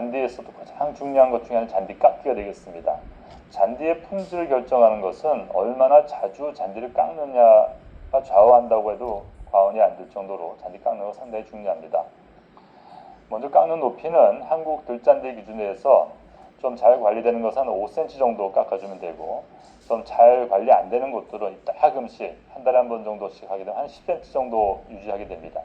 잔디에서도 가장 중요한 것 중에 하나는 잔디 깎기가 되겠습니다. 잔디의 품질을 결정하는 것은 얼마나 자주 잔디를 깎느냐가 좌우한다고 해도 과언이 안 될 정도로 잔디 깎는 거 상당히 중요합니다. 먼저 깎는 높이는 한국 들잔디 기준에서 좀 잘 관리되는 것은 한 5cm 정도 깎아주면 되고 좀 잘 관리 안 되는 곳들은 이따금씩 한 달에 한 번 정도씩 하게 되면 한 10cm 정도 유지하게 됩니다.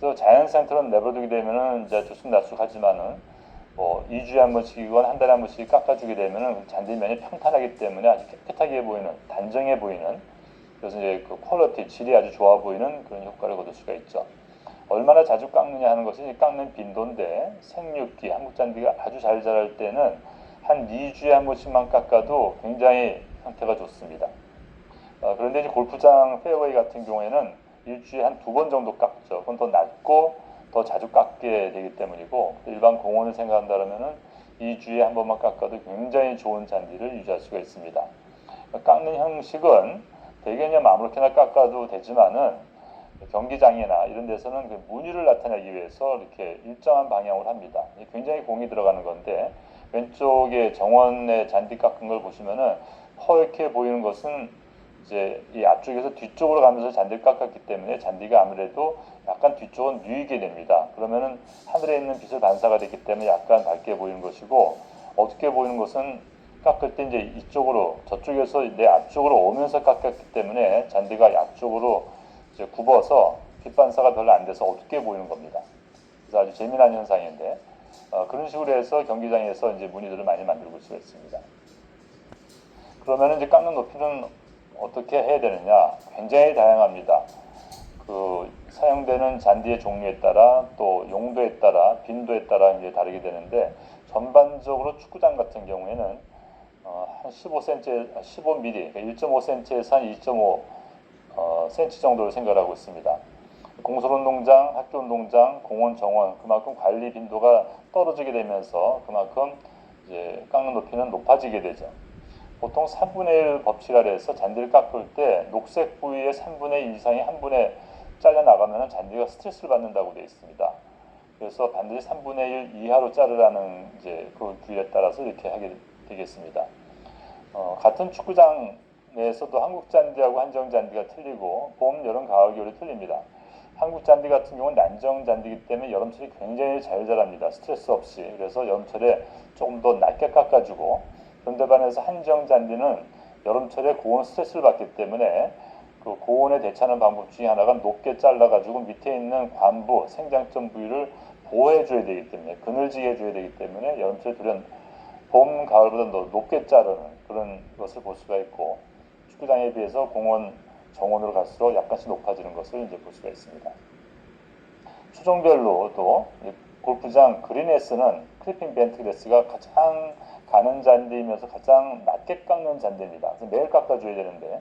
그래서 자연 상태로 내버려두게 되면은 이제 들쑥날쑥하지만은 뭐 2주에 한 번씩이건 한 달에 한 번씩 깎아주게 되면은 잔디면이 평탄하기 때문에 아주 깨끗하게 보이는 단정해 보이는 그래서 이제 그 퀄리티 질이 아주 좋아 보이는 그런 효과를 거둘 수가 있죠. 얼마나 자주 깎느냐 하는 것이 깎는 빈도인데 생육기 한국 잔디가 아주 잘 자랄 때는 한 2주에 한 번씩만 깎아도 굉장히 상태가 좋습니다. 어, 그런데 이제 골프장 페어웨이 같은 경우에는 일주일에 한 두 번 정도 깎죠. 그건 더 낮고 더 자주 깎게 되기 때문이고 일반 공원을 생각한다면은 2주에 한 번만 깎아도 굉장히 좋은 잔디를 유지할 수가 있습니다. 깎는 형식은 대개는 아무렇게나 깎아도 되지만은 경기장이나 이런 데서는 그 무늬를 나타내기 위해서 이렇게 일정한 방향으로 합니다. 굉장히 공이 들어가는 건데 왼쪽에 정원의 잔디 깎은 걸 보시면은 허옇게 보이는 것은 이제 이 앞쪽에서 뒤쪽으로 가면서 잔디를 깎았기 때문에 잔디가 아무래도 약간 뒤쪽은 누이게 됩니다. 그러면은 하늘에 있는 빛을 반사가 됐기 때문에 약간 밝게 보이는 것이고 어둡게 보이는 것은 깎을 때 이제 이쪽으로 저쪽에서 내 앞쪽으로 오면서 깎았기 때문에 잔디가 앞쪽으로 이제 굽어서 빛 반사가 별로 안 돼서 어둡게 보이는 겁니다. 그래서 아주 재미난 현상인데 어, 그런 식으로 해서 경기장에서 이제 무늬들을 많이 만들고 있습니다. 그러면 이제 깎는 높이는 어떻게 해야 되느냐? 굉장히 다양합니다. 그 사용되는 잔디의 종류에 따라 또 용도에 따라 빈도에 따라 이제 다르게 되는데 전반적으로 축구장 같은 경우에는 어, 한 15cm, 15mm, 1.5cm에서 한 2.5 어, cm 정도를 생각하고 있습니다. 공설운동장, 학교운동장, 공원, 정원 그만큼 관리 빈도가 떨어지게 되면서 그만큼 이제 깎는 높이는 높아지게 되죠. 보통 3분의 1 법칙이라 해서 잔디를 깎을 때 녹색 부위의 3분의 1 이상이 한 분에 잘려 나가면 잔디가 스트레스를 받는다고 되어 있습니다. 그래서 반드시 3분의 1 이하로 자르라는 이제 그 규율에 따라서 이렇게 하게 되겠습니다. 어, 같은 축구장 내에서도 한국 잔디하고 한정 잔디가 틀리고 봄, 여름, 가을, 겨울이 틀립니다. 한국 잔디 같은 경우는 난정 잔디이기 때문에 여름철에 굉장히 잘 자랍니다. 스트레스 없이. 그래서 여름철에 조금 더 낮게 깎아주고 그런데 반해서 한정 잔디는 여름철에 고온 스트레스를 받기 때문에 그 고온에 대처하는 방법 중에 하나가 높게 잘라가지고 밑에 있는 관부, 생장점 부위를 보호해줘야 되기 때문에 그늘지게 해줘야 되기 때문에 여름철에 돌연 봄, 가을보다 더 높게 자르는 그런 것을 볼 수가 있고 축구장에 비해서 공원, 정원으로 갈수록 약간씩 높아지는 것을 이제 볼 수가 있습니다. 추종별로도 골프장 그린에스는 크리핑 벤트그레스가 가장 가는 잔디이면서 가장 낮게 깎는 잔디입니다. 그래서 매일 깎아줘야 되는데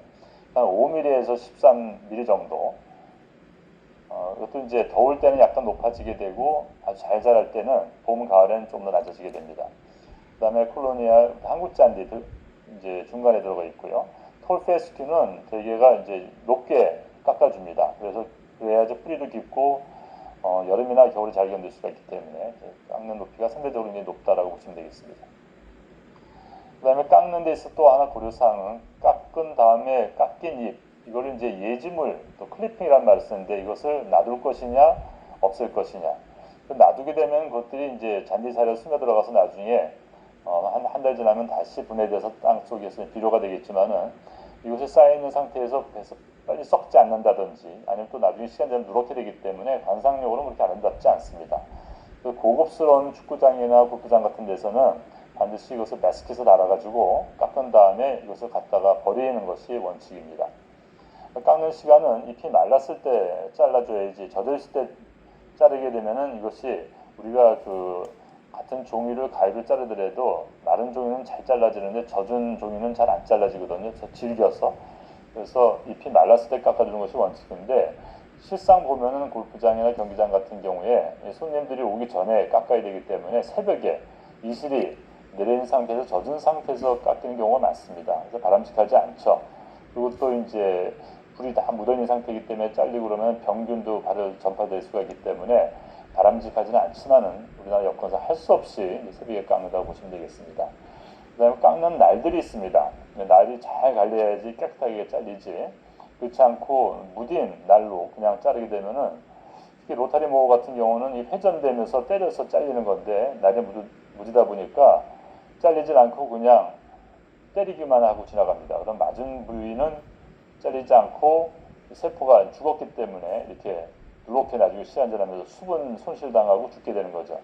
한 5mm에서 13mm 정도. 어, 이것도 이제 더울 때는 약간 높아지게 되고 아주 잘 자랄 때는 봄, 가을에는 좀 더 낮아지게 됩니다. 그 다음에 콜로니아 한국 잔디들 이제 중간에 들어가 있고요. 톨페스큐는 대개가 이제 높게 깎아줍니다. 그래서 그래야지 뿌리도 깊고 어, 여름이나 겨울에 잘 견딜 수가 있기 때문에 깎는 높이가 상대적으로 이제 높다라고 보시면 되겠습니다. 그 다음에 깎는 데 있어 또 하나 고려사항은 깎은 다음에 깎인 잎 이거를 이제 예지물 또 클리핑이라는 말을 쓰는데 이것을 놔둘 것이냐 없앨 것이냐 그 놔두게 되면 그것들이 이제 잔디사리에 스며 들어가서 나중에 어, 한한 달 지나면 다시 분해돼서 땅 속에서 비료가 되겠지만은 이것이 쌓여 있는 상태에서 계속 빨리 썩 지 않는다든지 아니면 또 나중에 시간 지나면 누렇게 때문에 관상용으로는 그렇게 아름답지 않습니다. 그 고급스러운 축구장이나 골프장 같은 데서는 반드시 이것을 매스킷에 달아가지고 깎은 다음에 이것을 갖다가 버리는 것이 원칙입니다. 깎는 시간은 잎이 말랐을 때 잘라줘야지 젖어있을 때 자르게 되면은 이것이 우리가 그 같은 종이를 가위로 자르더라도 마른 종이는 잘 잘라지는데 젖은 종이는 잘 안 잘라지거든요. 질겨서 그래서 잎이 말랐을 때 깎아주는 것이 원칙인데 실상 보면은 골프장이나 경기장 같은 경우에 손님들이 오기 전에 깎아야 되기 때문에 새벽에 이슬이 내린 상태에서 젖은 상태에서 깎이는 경우가 많습니다. 그래서 바람직하지 않죠. 그리고 또 이제 불이 다 묻어있는 상태이기 때문에 잘리고 그러면 병균도 발을 전파될 수가 있기 때문에 바람직하지는 않지만은 우리나라 여건상 할 수 없이 새벽에 깎는다고 보시면 되겠습니다. 그 다음에 깎는 날들이 있습니다. 날이 잘 갈려야지 깨끗하게 잘리지. 그렇지 않고 무딘 날로 그냥 자르게 되면은 특히 로타리 모어 같은 경우는 이 회전되면서 때려서 잘리는 건데 날이 무디, 무디다 보니까 잘리질 않고 그냥 때리기만 하고 지나갑니다. 그럼 맞은 부위는 잘리지 않고 세포가 죽었기 때문에 이렇게 누렇게 나중에 시한전하면서 수분 손실당하고 죽게 되는 거죠.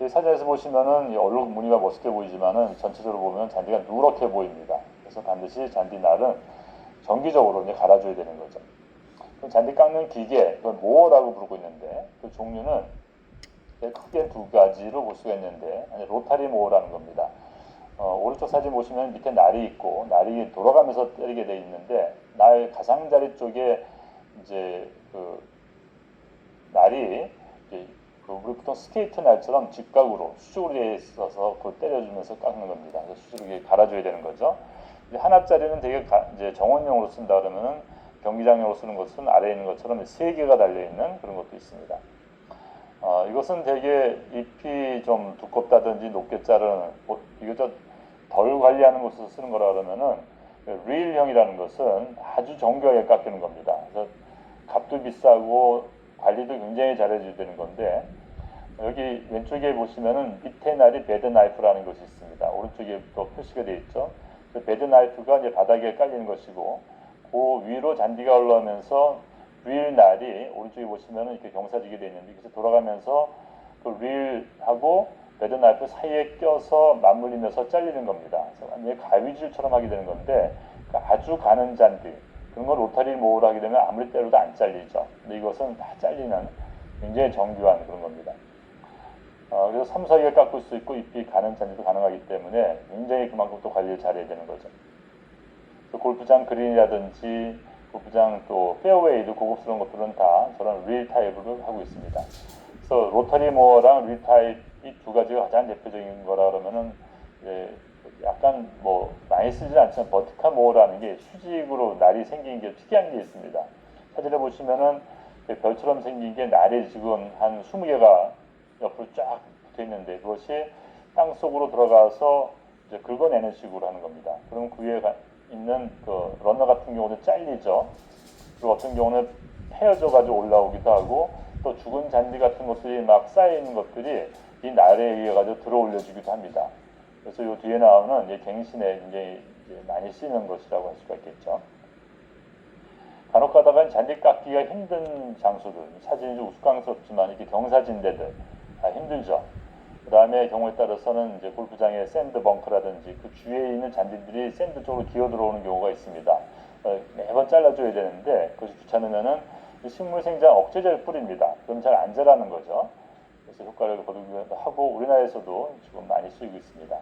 이 사진에서 보시면은 이 얼룩 무늬가 멋있게 보이지만은 전체적으로 보면 잔디가 누렇게 보입니다. 그래서 반드시 잔디 날은 정기적으로 이제 갈아줘야 되는 거죠. 그럼 잔디 깎는 기계, 그걸 모어라고 부르고 있는데 그 종류는 크게 두 가지로 볼 수가 있는데 로타리 모어라는 겁니다. 어, 오른쪽 사진 보시면 밑에 날이 있고 날이 돌아가면서 때리게 돼 있는데 날 가장자리 쪽에 이제 그 날이 이제 그 우리 보통 스케이트 날처럼 직각으로 수직으로 돼 있어서 그걸 때려주면서 깎는 겁니다. 수직으로 갈아줘야 되는 거죠. 하나짜리는 되게 가- 이제 정원용으로 쓴다 그러면은 경기장용으로 쓰는 것은 아래에 있는 것처럼 세 개가 달려 있는 그런 것도 있습니다. 어, 이것은 되게 잎이 좀 두껍다든지 높게 자르는 뭐, 이거 저덜 관리하는 곳에서 쓰는 거라 그러면은 그 릴형이라는 것은 아주 정교하게 깎이는 겁니다. 그래서 값도 비싸고 관리도 굉장히 잘해줘야 되는 건데 여기 왼쪽에 보시면은 밑에 날이 베드 나이프라는 것이 있습니다. 오른쪽에 또 표시가 되어 있죠. 그 베드 나이프가 이제 바닥에 깔리는 것이고 그 위로 잔디가 올라오면서 릴 날이 오른쪽에 보시면은 이렇게 경사지게 되어 있는데 그래서 돌아가면서 그 릴하고 베드 나이프 사이에 껴서 맞물리면서 잘리는 겁니다. 그래서 가위질처럼 하게 되는 건데 그 아주 가는 잔디 그런 걸 로타리 모으를 하게 되면 아무리 때려도 안 잘리죠. 근데 이것은 다 잘리는 굉장히 정교한 그런 겁니다. 어, 그래서 삼사이에 깎을 수 있고 잎이 가는 잔디도 가능하기 때문에 굉장히 그만큼 또 관리를 잘해야 되는 거죠. 또 골프장 그린이라든지 골프장 또 페어웨이도 고급스러운 것들은 다 저런 릴 타입으로 하고 있습니다. 그래서 로터리 모어랑 릴 타입 이 두 가지가 가장 대표적인 거라 그러면은 약간 뭐 많이 쓰지 않지만 버티카 모어라는 게 수직으로 날이 생긴 게 특이한 게 있습니다. 사진을 보시면은 그 별처럼 생긴 게 날이 지금 한 20개가 옆으로 쫙 붙어 있는데 그것이 땅 속으로 들어가서 이제 긁어내는 식으로 하는 겁니다. 그럼 그 위에 가- 있는 그 러너 같은 경우는 잘리죠. 그리고 어떤 경우는 헤어져 가지고 올라오기도 하고 또 죽은 잔디 같은 것들이 막 쌓여 있는 것들이 이 날에 의해 가지고 들어 올려주기도 합니다. 그래서 이 뒤에 나오는 이제 갱신에 굉장히 이제 많이 쓰이는 것이라고 할 수가 있겠죠. 간혹 가다가 잔디 깎기가 힘든 장소들, 사진이 좀 우스꽝스럽지만 이렇게 경사진대들 다 힘들죠. 그 다음에 경우에 따라서는 이제 골프장의 샌드 벙커라든지 그 주위에 있는 잔디들이 샌드 쪽으로 기어 들어오는 경우가 있습니다. 어, 매번 잘라줘야 되는데 그것이 귀찮으면은 이 식물 생장 억제제를 뿌립니다. 그럼 잘 안 자라는 거죠. 그래서 효과를 거두기도 하고 우리나라에서도 지금 많이 쓰이고 있습니다.